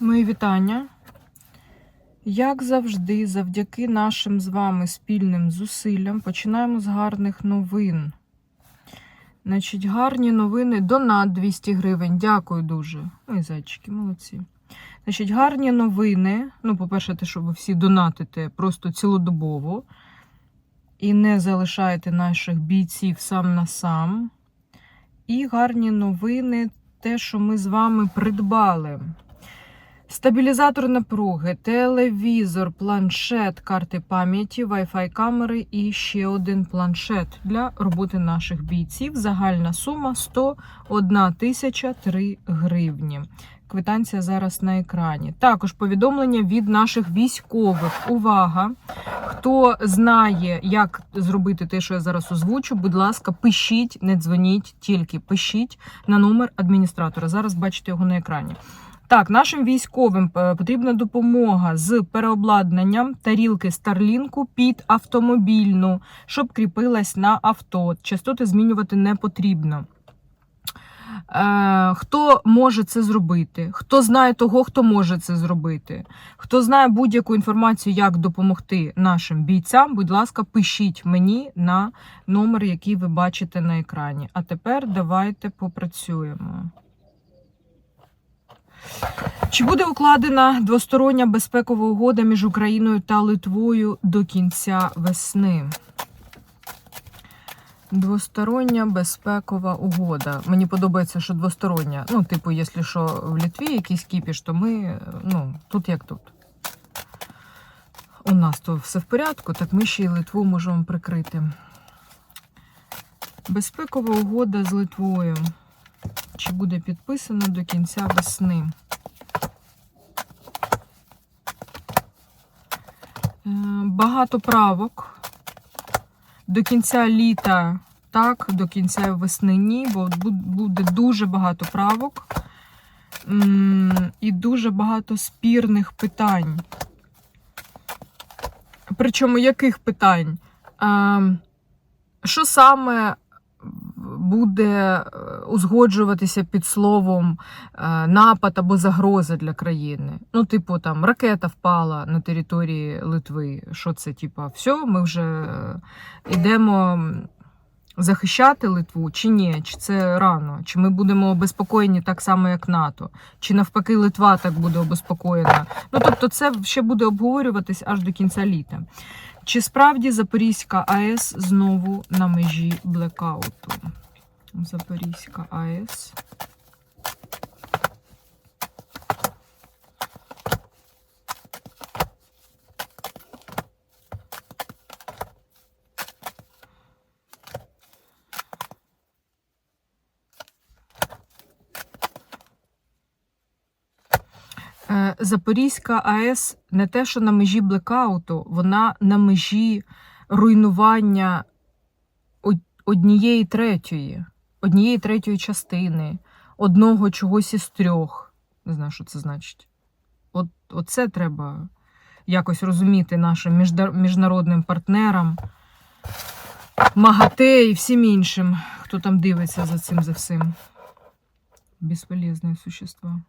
Мої вітання. Як завжди, завдяки нашим з вами спільним зусиллям, починаємо з гарних новин. Значить, гарні новини. Донат 200 гривень. Дякую дуже. Ой, зайчики, молодці. Значить, гарні новини. Ну, по-перше, те, що ви всі донатите просто цілодобово і не залишаєте наших бійців сам на сам. І гарні новини, те, що ми з вами придбали. Стабілізатор напруги, телевізор, планшет, карти пам'яті, Wi-Fi камери і ще один планшет для роботи наших бійців. Загальна сума 101 тисяча 3 гривні. Квитанція зараз на екрані. Також повідомлення від наших військових. Увага! Хто знає, як зробити те, що я зараз озвучу, будь ласка, пишіть, не дзвоніть, тільки пишіть на номер адміністратора. Зараз бачите його на екрані. Так, нашим військовим е, потрібна допомога з переобладнанням тарілки Старлінку під автомобільну, щоб кріпилась на авто. Частоти змінювати не потрібно. Е, хто може це зробити? Хто знає того, хто може це зробити? Хто знає будь-яку інформацію, як допомогти нашим бійцям, будь ласка, пишіть мені на номер, який ви бачите на екрані. А тепер давайте попрацюємо. Чи буде укладена двостороння безпекова угода між Україною та Литвою до кінця весни? Двостороння безпекова угода. Мені подобається, що двостороння. Ну, типу, якщо що в Литві якийсь кіпіш, то ми, ну, тут як тут. У нас то все в порядку, так ми ще й Литву можемо прикрити. Безпекова угода з Литвою. Чи буде підписана до кінця весни? Е, Багато правок. До кінця літа, так, до кінця весни ні, бо буде дуже багато правок і дуже багато спірних питань. Причому яких питань? Е, Що саме буде е, узгоджуватися під словом е, напад або загроза для країни. Ну, типу, там ракета впала на території Литви. Що це, типу, все, ми вже е, йдемо захищати Литву, чи ні? Чи це рано? Чи ми будемо обезпокоєні так само, як НАТО? Чи навпаки Литва так буде обезпокоєна? Ну, тобто, це ще буде обговорюватись аж до кінця літа. Чи справді Запорізька АЕС знову на межі блекауту? Запорізька АЕС. Е, Запорізька АЕС не те, що на межі блекауту, вона на межі руйнування однієї третьої, однієї третьої частини, одного чогось із трьох. Не знаю, що це значить. От, оце треба якось розуміти нашим міжнародним партнерам, МАГАТЕ і всім іншим, хто там дивиться за цим за всім. Безполезне существо.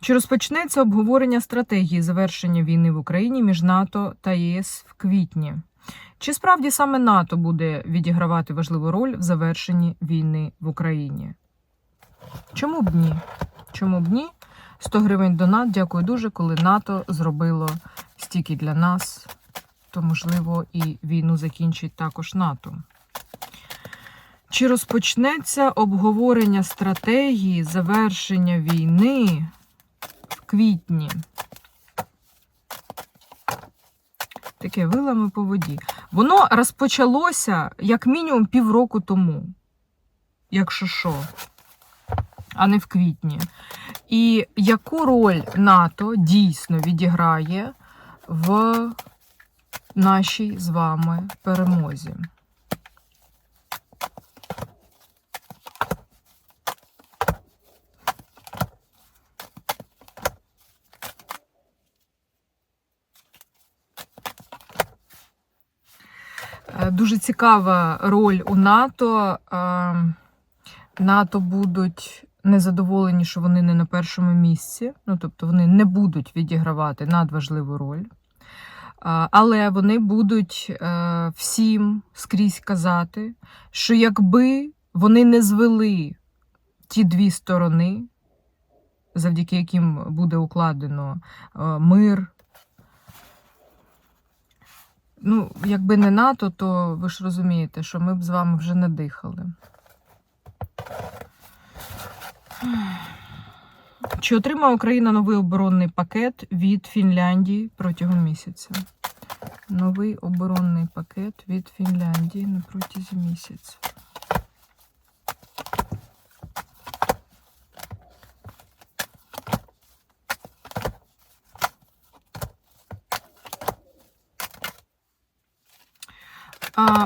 Чи розпочнеться обговорення стратегії завершення війни в Україні між НАТО та ЄС в квітні? Чи справді саме НАТО буде відігравати важливу роль в завершенні війни в Україні? Чому б ні? Чому б ні? 100 гривень донат. Дякую дуже, коли НАТО зробило стільки для нас, то можливо і війну закінчить також НАТО. Чи розпочнеться обговорення стратегії завершення війни в квітні? Таке вилами по воді. Воно розпочалося як мінімум півроку тому, якщо що, а не в квітні. І яку роль НАТО дійсно відіграє в нашій з вами перемозі? Дуже цікава роль у НАТО. Е, НАТО будуть незадоволені, що вони не на першому місці, ну тобто вони не будуть відігравати надважливу роль. Але вони будуть е, всім скрізь казати, що якби вони не звели ті дві сторони, завдяки яким буде укладено е, мир. Ну, якби не НАТО, то ви ж розумієте, що ми б з вами вже не дихали. Чи отримає Україна новий оборонний пакет від Фінляндії протягом місяця? Новий оборонний пакет від Фінляндії на протязі місяця.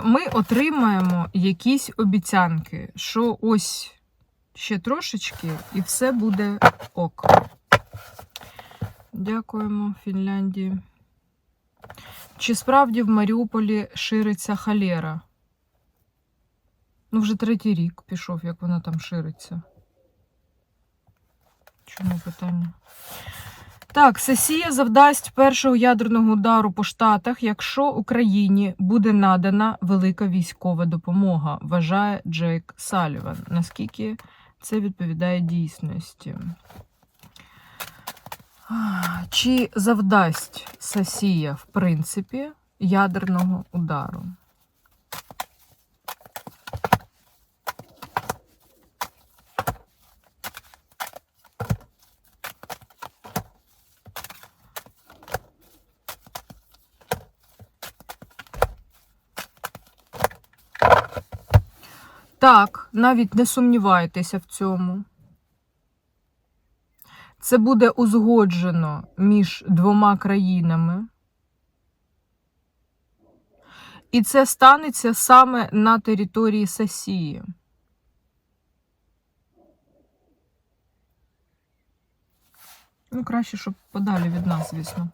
Ми отримаємо якісь обіцянки, що ось ще трошечки і все буде ок. Дякуємо, Фінляндії. Чи справді в Маріуполі шириться халера? Ну, вже третій рік пішов, як вона там шириться. Чому питання? Так, сесія завдасть першого ядерного удару по штатах, якщо Україні буде надана велика військова допомога, вважає Джейк Саліван. Наскільки це відповідає дійсності? Чи завдасть Сесія, в принципі, ядерного удару? Так, навіть не сумнівайтеся в цьому. Це буде узгоджено між двома країнами. І це станеться саме на території Сесії. Ну, краще, щоб подалі від нас, звісно.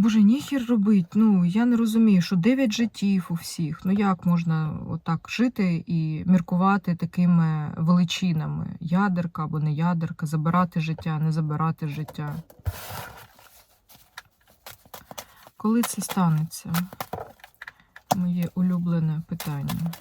Боже, ніхір робить. Ну, я не розумію, що 9 життів у всіх. Ну як можна отак жити і міркувати такими величинами? Ядерка або не ядерка, забирати життя, не забирати життя. Коли це станеться? Моє улюблене питання.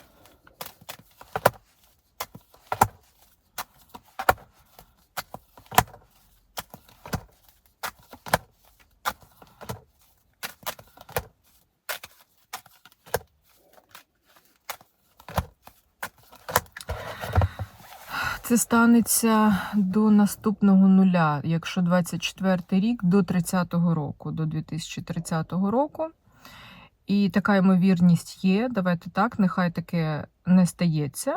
Це станеться до наступного нуля, якщо 24 рік до 30-го року, до 2030 року. І така ймовірність є. Давайте так, нехай таке не стається,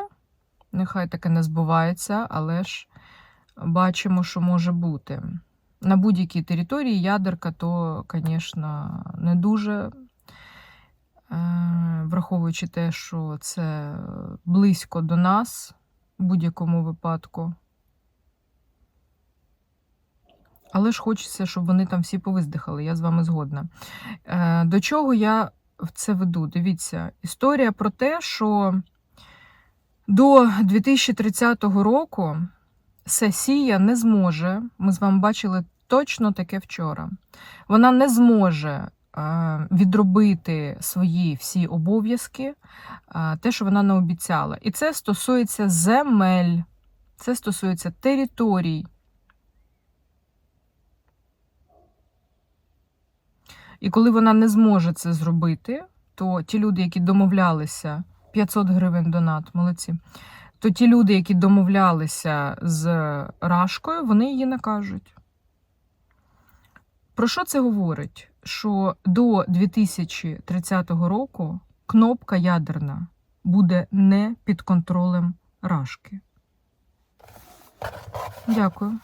нехай таке не збувається, але ж бачимо, що може бути. На будь-якій території ядерка, то, звісно, не дуже, е, враховуючи те, що це близько до нас в будь-якому випадку. Але ж хочеться, щоб вони там всі повиздихали, я з вами згодна. Е, До чого я в це веду? Дивіться, історія про те, що до 2030 року сесія не зможе, ми з вами бачили точно таке вчора. Вона не зможе відробити свої всі обов'язки, е, те, що вона не обіцяла. І це стосується земель, це стосується територій. І коли вона не зможе це зробити, то ті люди, які домовлялися, 500 гривень донат, молодці, то ті люди, які домовлялися з Рашкою, вони її накажуть. Про що це говорить? Що до 2030 року кнопка ядерна буде не під контролем Рашки. Дякую.